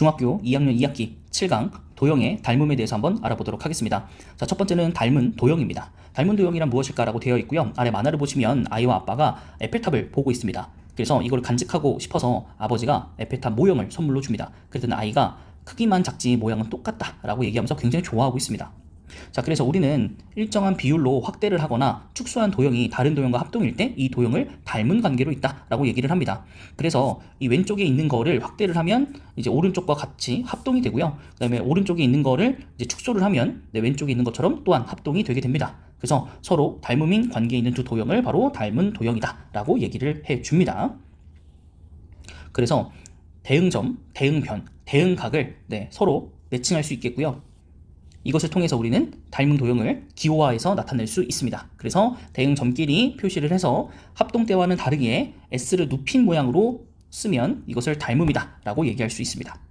중학교 2학년 2학기 7강 도형의 닮음에 대해서 한번 알아보도록 하겠습니다. 자, 첫 번째는 닮은 도형입니다. 닮은 도형이란 무엇일까라고 되어 있고요. 아래 만화를 보시면 아이와 아빠가 에펠탑을 보고 있습니다. 그래서 이걸 간직하고 싶어서 아버지가 에펠탑 모형을 선물로 줍니다. 그랬더니 아이가 크기만 작지 모양은 똑같다라고 얘기하면서 굉장히 좋아하고 있습니다. 자, 그래서 우리는 일정한 비율로 확대를 하거나 축소한 도형이 다른 도형과 합동일 때 이 도형을 닮은 관계로 있다라고 얘기를 합니다. 그래서 이 왼쪽에 있는 거를 확대를 하면 이제 오른쪽과 같이 합동이 되고요. 그다음에 오른쪽에 있는 거를 이제 축소를 하면 네, 왼쪽에 있는 것처럼 또한 합동이 되게 됩니다. 그래서 서로 닮음인 관계에 있는 두 도형을 바로 닮은 도형이다라고 얘기를 해 줍니다. 그래서 대응점, 대응변, 대응각을 네, 서로 매칭할 수 있겠고요. 이것을 통해서 우리는 닮은 도형을 기호화해서 나타낼 수 있습니다. 그래서 대응 점끼리 표시를 해서 합동 때와는 다르게 S를 눕힌 모양으로 쓰면 이것을 닮음이다 라고 얘기할 수 있습니다.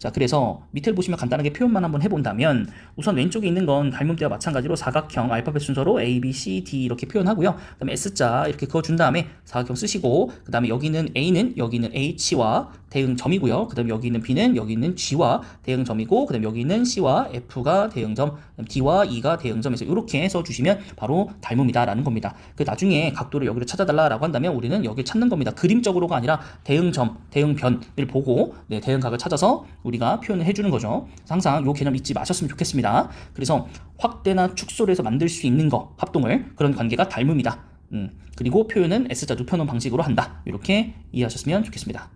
자, 그래서 밑을 보시면 간단하게 표현만 한번 해본다면 우선 왼쪽에 있는 건 때와 마찬가지로 사각형 알파벳 순서로 A, B, C, D 이렇게 표현하고요. 그 다음에 S자 이렇게 그어준 다음에 사각형 쓰시고 그 다음에 여기는 A는 여기는 H와 대응점이고요. 그 다음에 여기 있는 B는 여기 있는 G와 대응점이고 그 다음에 여기 있는 C와 F가 대응점, D와 E가 대응점에서 이렇게 써주시면 바로 닮음이다라는 겁니다. 그 나중에 각도를 여기로 찾아달라라고 한다면 우리는 여기를 찾는 겁니다. 그림적으로가 아니라 대응점, 대응변을 보고 네, 대응각을 찾아서 가 표현을 해주는 거죠. 항상 이 개념 잊지 마셨으면 좋겠습니다. 그래서 확대나 축소를 해서 만들 수 있는 거 합동을 그런 관계가 닮음이다. 음, 그리고 표현은 S자 눕혀놓은 방식으로 한다. 이렇게 이해하셨으면 좋겠습니다.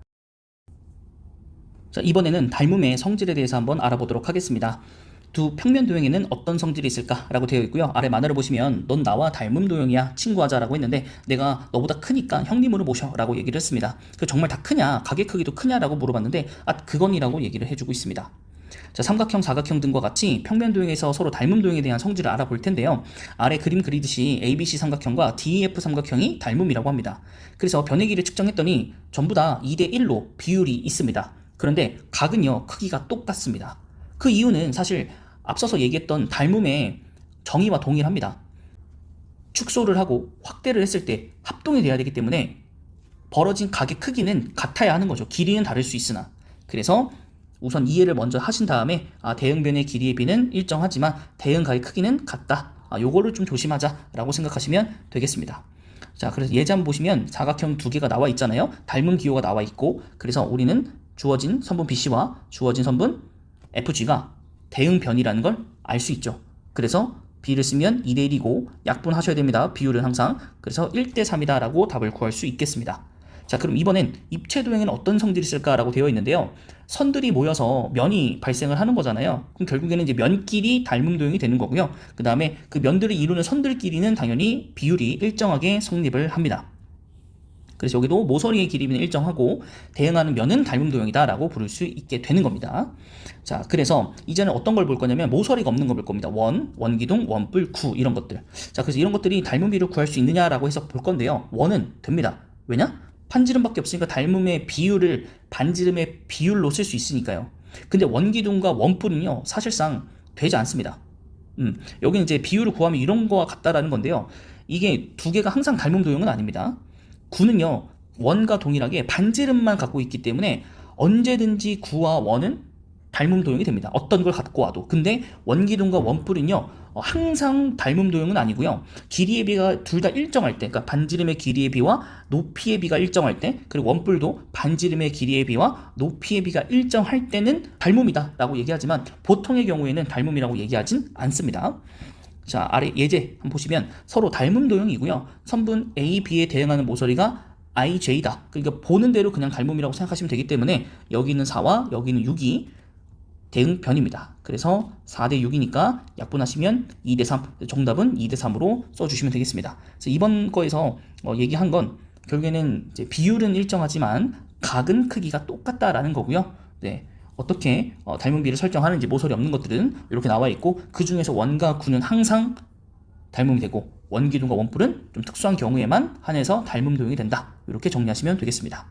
자, 이번에는 닮음의 성질에 대해서 한번 알아보도록 하겠습니다. 두 평면 도형에는 어떤 성질이 있을까라고 되어 있고요. 아래 만화를 보시면 넌 나와 닮은 도형이야 친구하자라고 했는데 내가 너보다 크니까 형님으로 모셔라고 얘기를 했습니다. 그 정말 다 크냐 가게 크기도 크냐라고 물어봤는데 아 그건이라고 얘기를 해주고 있습니다. 자, 삼각형, 사각형 등과 같이 평면 도형에서 서로 닮은 도형에 대한 성질을 알아볼 텐데요. 아래 그림 그리듯이 ABC 삼각형과 DEF 삼각형이 닮음이라고 합니다. 그래서 변의 길이를 측정했더니 전부 다 2대 1로 비율이 있습니다. 그런데 각은요, 크기가 똑같습니다. 그 이유는 사실 앞서서 얘기했던 닮음의 정의와 동일합니다. 축소를 하고 확대를 했을 때 합동이 돼야 되기 때문에 벌어진 각의 크기는 같아야 하는 거죠. 길이는 다를 수 있으나. 그래서 우선 이해를 먼저 하신 다음에 아, 대응변의 길이의 비는 일정하지만 대응각의 크기는 같다. 아, 요거를 좀 조심하자라고 생각하시면 되겠습니다. 자, 그래서 한번 보시면 사각형 두 개가 나와 있잖아요. 닮은 기호가 나와 있고 그래서 우리는 주어진 선분 BC와 주어진 선분 FG가 대응 변이라는 걸 알 수 있죠. 그래서 B를 쓰면 2대 1이고 약분 하셔야 됩니다. 비율은 항상. 그래서 1대 3이다 라고 답을 구할 수 있겠습니다. 자, 그럼 이번엔 입체 도형에는 어떤 성질이 있을까라고 되어 있는데요. 선들이 모여서 면이 발생을 하는 거잖아요. 그럼 결국에는 이제 면끼리 닮음 도형이 되는 거고요. 그 다음에 그 면들을 이루는 선들끼리는 당연히 비율이 일정하게 성립을 합니다. 그래서 여기도 모서리의 길이는 일정하고 대응하는 면은 닮음 도형이다라고 부를 수 있게 되는 겁니다. 자, 그래서 이제는 어떤 걸 볼 거냐면 모서리가 없는 걸 볼 겁니다. 원, 원기둥, 원뿔, 구 이런 것들. 자, 그래서 이런 것들이 닮음 비를 구할 수 있느냐라고 해서 볼 건데요. 원은 됩니다. 왜냐? 판지름밖에 없으니까 닮음의 비율을 반지름의 비율로 쓸 수 있으니까요. 근데 원기둥과 원뿔은요, 사실상 되지 않습니다. 음, 여기는 이제 비율을 구하면 이런 거와 같다라는 건데요. 이게 두 개가 항상 닮음 도형은 아닙니다. 구는요 원과 동일하게 반지름만 갖고 있기 때문에 언제든지 구와 원은 닮음 도형이 됩니다. 어떤 걸 갖고 와도. 근데 원기둥과 원뿔은요 어, 항상 닮음 도형은 아니고요. 길이의 비가 둘 다 일정할 때, 그러니까 반지름의 길이의 비와 높이의 비가 일정할 때, 그리고 원뿔도 반지름의 길이의 비와 높이의 비가 일정할 때는 닮음이다라고 얘기하지만 보통의 경우에는 닮음이라고 얘기하진 않습니다. 자, 아래 예제 한번 보시면 서로 닮은 도형이고요. 선분 A, B에 대응하는 모서리가 IJ다. 그러니까 보는 대로 그냥 닮음이라고 생각하시면 되기 때문에 여기는 4와 여기는 6이 대응변입니다. 그래서 4대 6이니까 약분하시면 2대 3. 정답은 2대 3으로 써주시면 되겠습니다. 그래서 이번 거에서 어, 얘기한 건 결국에는 비율은 일정하지만 각은 크기가 똑같다라는 거고요. 네. 어떻게 어, 닮은 비를 설정하는지 모서리 없는 것들은 이렇게 나와 있고 그 중에서 원과 구는 항상 닮음이 되고 원기둥과 원뿔은 좀 특수한 경우에만 한해서 닮음 도형이 된다. 이렇게 정리하시면 되겠습니다.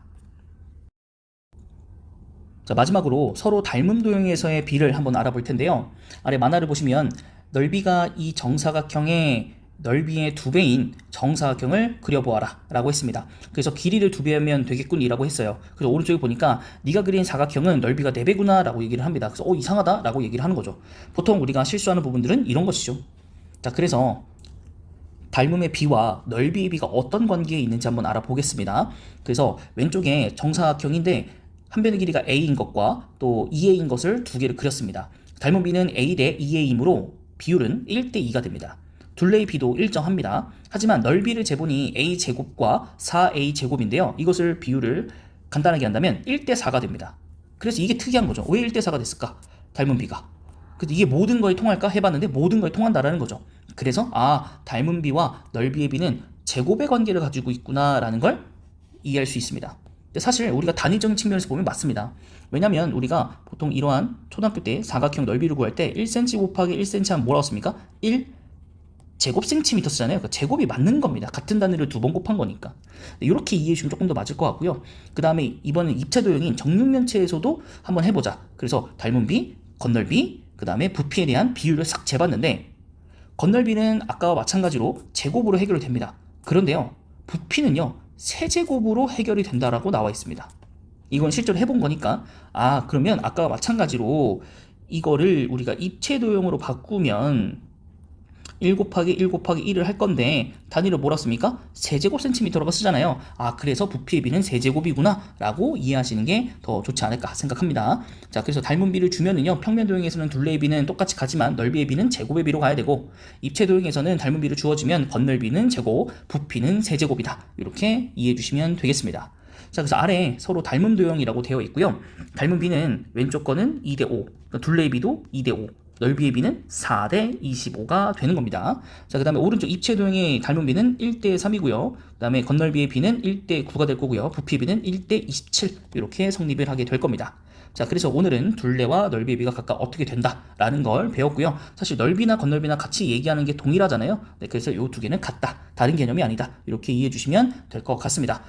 자 마지막으로 서로 닮음 도형에서의 비를 한번 알아볼 텐데요. 아래 만화를 보시면 넓이가 이 정사각형의 넓이의 두 배인 정사각형을 그려보아라 라고 했습니다. 그래서 길이를 두 배하면 되겠군 이라고 했어요. 그래서 오른쪽에 보니까 네가 그린 사각형은 넓이가 네 배구나 라고 얘기를 합니다. 그래서 어 이상하다 라고 얘기를 하는 거죠. 보통 우리가 실수하는 부분들은 이런 것이죠. 자 그래서 닮음의 비와 넓이의 비가 어떤 관계에 있는지 한번 알아보겠습니다. 그래서 왼쪽에 정사각형인데 한 변의 길이가 a인 것과 또 2a인 것을 두 개를 그렸습니다. 닮은 비는 a 대 2a이므로 비율은 1대 2가 됩니다. 둘레의 비도 일정합니다. 하지만 넓이를 재보니 a 제곱과 4a 제곱인데요. 이것을 비율을 간단하게 한다면 1대 4가 됩니다. 그래서 이게 특이한 거죠. 왜 1대 4가 됐을까? 닮은 비가. 근데 이게 모든 거에 통할까 해봤는데 모든 거에 통한다라는 거죠. 그래서 아 닮은 비와 넓이의 비는 제곱의 관계를 가지고 있구나라는 걸 이해할 수 있습니다. 사실 우리가 단위적인 측면에서 보면 맞습니다. 왜냐하면 우리가 보통 이러한 초등학교 때 사각형 넓이를 구할 때 1cm 곱하기 1cm 하면 뭐라고 씁니까? 1 제곱 센티미터 쓰잖아요. 그 제곱이 맞는 겁니다. 같은 단위를 두 번 곱한 거니까. 이렇게 이해해 주면 조금 더 맞을 것 같고요. 그 다음에 이번엔 입체 도형인 정육면체에서도 한번 해보자. 그래서 닮은 비, 건널비, 그 다음에 부피에 대한 비율을 싹 재봤는데 건널비는 아까와 마찬가지로 제곱으로 해결이 됩니다. 그런데요, 부피는요, 세제곱으로 해결이 된다라고 나와 있습니다. 이건 실제로 해본 거니까, 아, 그러면 아까와 마찬가지로 이거를 우리가 입체 도형으로 바꾸면 1 곱하기 1 곱하기 1을 할 건데 단위를 뭐라 씁니까? 세제곱 센티미터라고 쓰잖아요. 아 그래서 부피의 비는 세제곱이구나 라고 이해하시는 게 더 좋지 않을까 생각합니다. 자 그래서 닮은 비를 주면은요 평면 도형에서는 둘레의 비는 똑같이 가지만 넓이의 비는 제곱의 비로 가야 되고 입체 도형에서는 닮은 비를 주어지면 건널비는 제곱, 부피는 세제곱이다. 이렇게 이해해 주시면 되겠습니다. 자, 그래서 아래 서로 닮은 도형이라고 되어 있고요. 닮은 비는 왼쪽 거는 2대 5, 그러니까 둘레의 비도 2대 5, 넓이의 비는 4대 25가 되는 겁니다. 자, 그 다음에 오른쪽 입체 도형의 닮은 비는 1대 3이고요. 그 다음에 건널비의 비는 1대 9가 될 거고요. 부피의 비는 1대 27 이렇게 성립을 하게 될 겁니다. 자, 그래서 오늘은 둘레와 넓이의 비가 각각 어떻게 된다라는 걸 배웠고요. 사실 넓이나 건널비나 같이 얘기하는 게 동일하잖아요. 네, 그래서 이 두 개는 같다. 다른 개념이 아니다. 이렇게 이해해 주시면 될 것 같습니다.